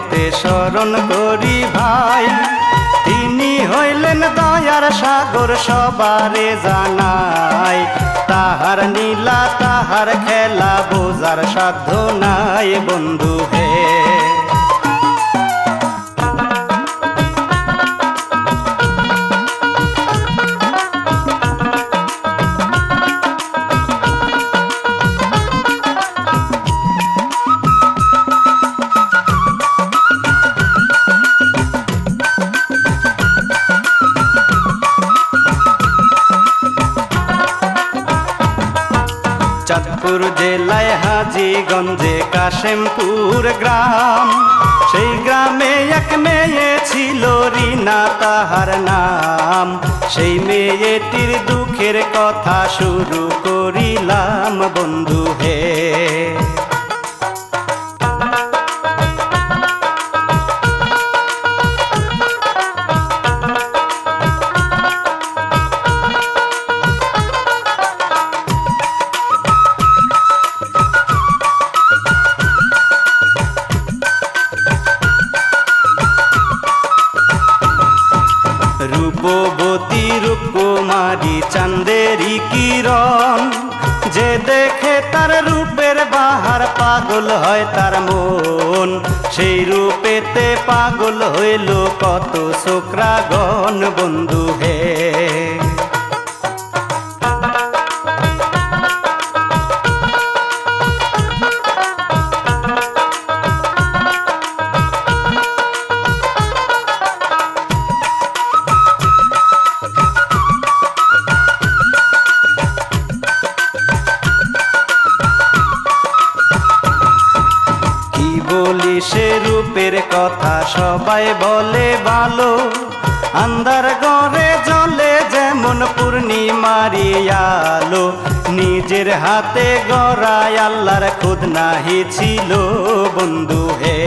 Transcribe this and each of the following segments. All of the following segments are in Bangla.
প্রথমেতে স্মরণ করি ভাই। তিনি হইলেন দয়ার সাগর সবারে জানাই। তাহার নীলা, তাহার খেলা, বোঝার সাধ্য নাই বন্ধু কাশেমপুর গ্রাম। সেই গ্রামে এক মেয়ে ছিল রিনা, তাহার নাম। সেই মেয়েটির দুঃখের কথা শুরু করিলাম, বন্ধু হে। চান্দেরি কিরণ, যে দেখে তার রূপের বাহার পাগল হয় তার মন, সেই রূপেতে পাগল হইল কত শুক্রাগণ বন্ধু হে। রূপের কথা সবাই বলে ভালো। আন্দার গড়ে জলে যেমন পূর্ণিমারি আলো। নিজের হাতে গড়ায় আল্লাহর খুদ নাহি ছিল। বন্ধু হে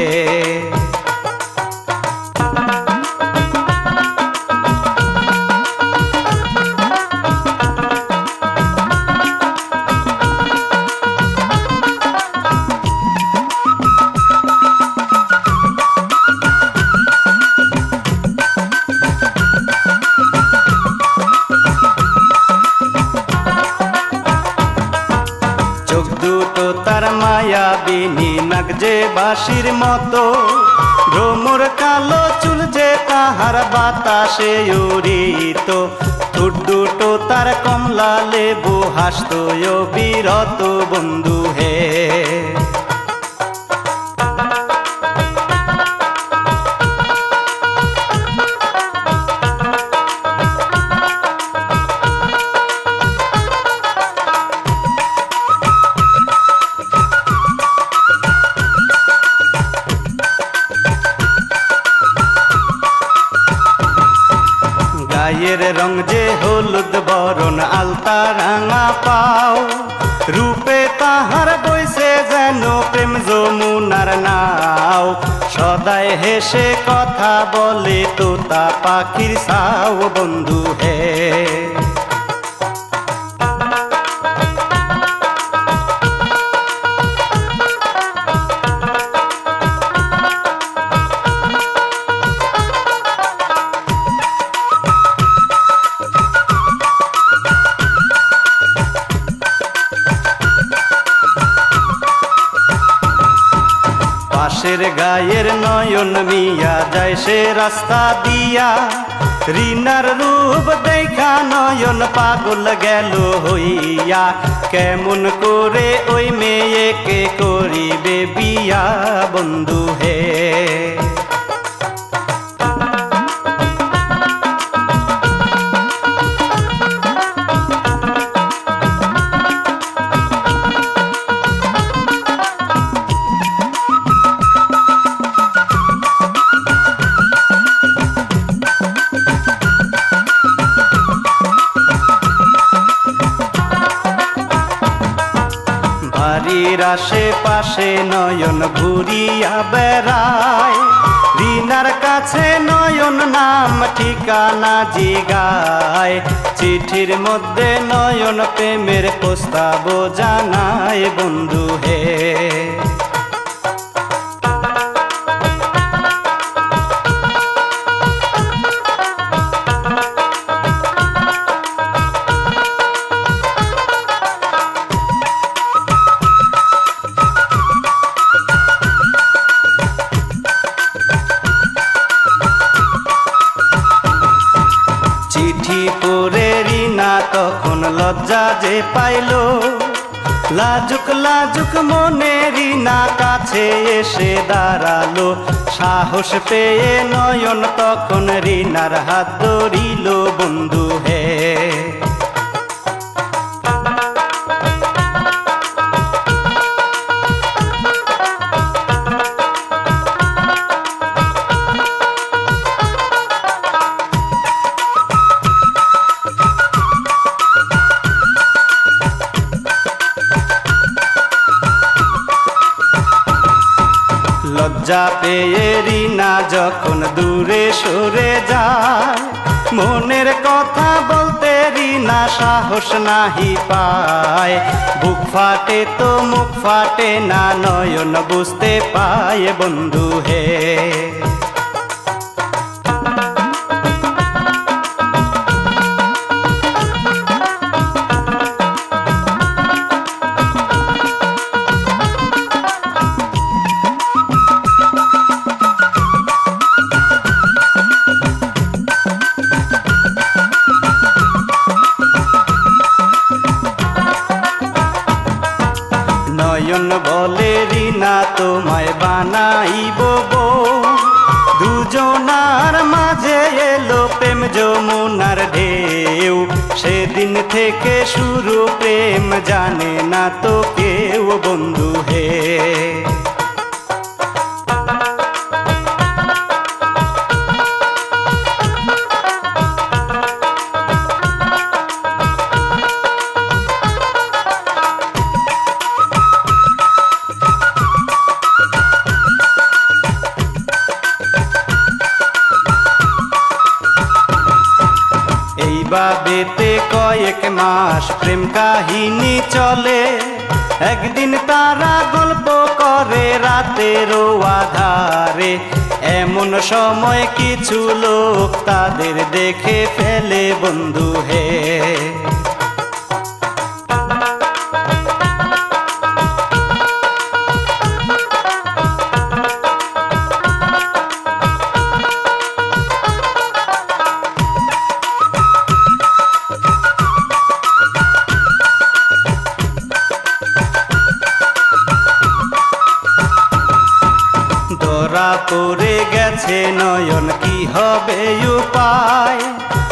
মায়া বিনি নাক যে বাঁশির মতো, ভ্রমর কালো চুল যে তাহার বাতাসে উড়িত। ঠোঁট দুটো তার কমলা লেবু হাসত বিরত বন্ধু হে গায়ের রং যে হলুদ, বরণ আলতা রাঙা পাও। রূপে তাহার বইছে যেন প্রেম যমুনার নাও। সদায় হেসে কথা বলে তোতা পাখির সাও, বন্ধু হে। পাশের গায়ের নয়ন মিয়া যায় সে রাস্তা দিয়া। রিনার রূপ দেখা নয়ন পাগল গেল হইয়া। কেমন করে ওই মেয়েকে করিবে বিয়া বন্ধু? আশেপাশে নয়ন ঘুরিয়া বেড়ায়। দিনার কাছে নয়ন নাম, ঠিকানা জিগায়। চিঠির মধ্যে নয়ন প্রেমের প্রস্তাব জানায় বন্ধু হে। যে পাইল। লাজুক লাজুক মনেরই না কাছে এসে দাঁড়াল। সাহস পেয়ে নয়ন তখন রিনার হাত ধরিল। বন্ধু হে মনের কথা বলতে না সাহস নাহি পায়। বুক ফাটে তো মুখ ফাটে না, নয়ন বুঝতে পায় বন্ধু হে। বলে রিনা তোমায় বানাইব বউ দুজনার মাঝে এলো প্রেম যমুনার ঢেউ। সেদিন থেকে শুরু প্রেম জানে না তো কেউ বন্ধু হে। এইভাবেতে কয়েক মাস প্রেম কাহিনী চলে। একদিন তারা গল্প করে রাতেরও আধারে। এমন সময় কিছু লোক তাদের দেখে ফেলে বন্ধু হে। ধরা পড়ে গেছে নয়ন, কি হবে উপায়?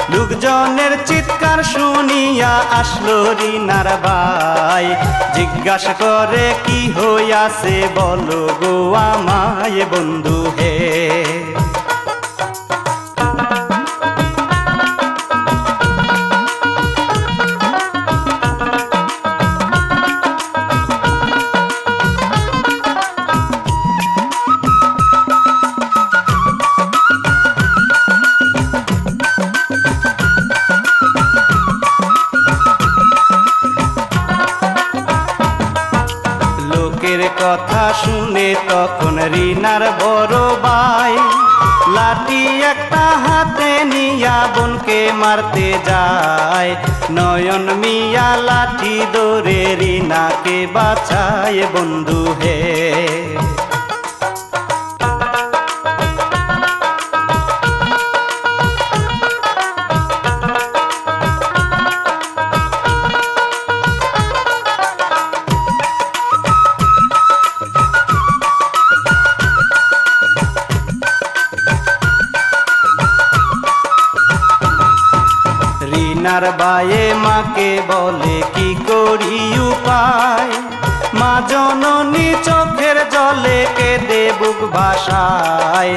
লোকজনের চিৎকার শুনিয়া আসলো রিনার ভাই। জিজ্ঞাসা করে, কি হইয়াছে? বলো গো আমায় বন্ধু হে। কথা শুনে তখন রিনার বড় ভাই লাঠি একটা হাতে নিয়া বোনকে মারতে যায়। নয়ন মিয়া লাঠি দৌড়ে রিনাকে বাছায় বন্ধু হে। রিনার বায়ে মাকে বলে কি করি উপায়? মা জননী চোখের জলে কেঁদে বুক ভাসায়।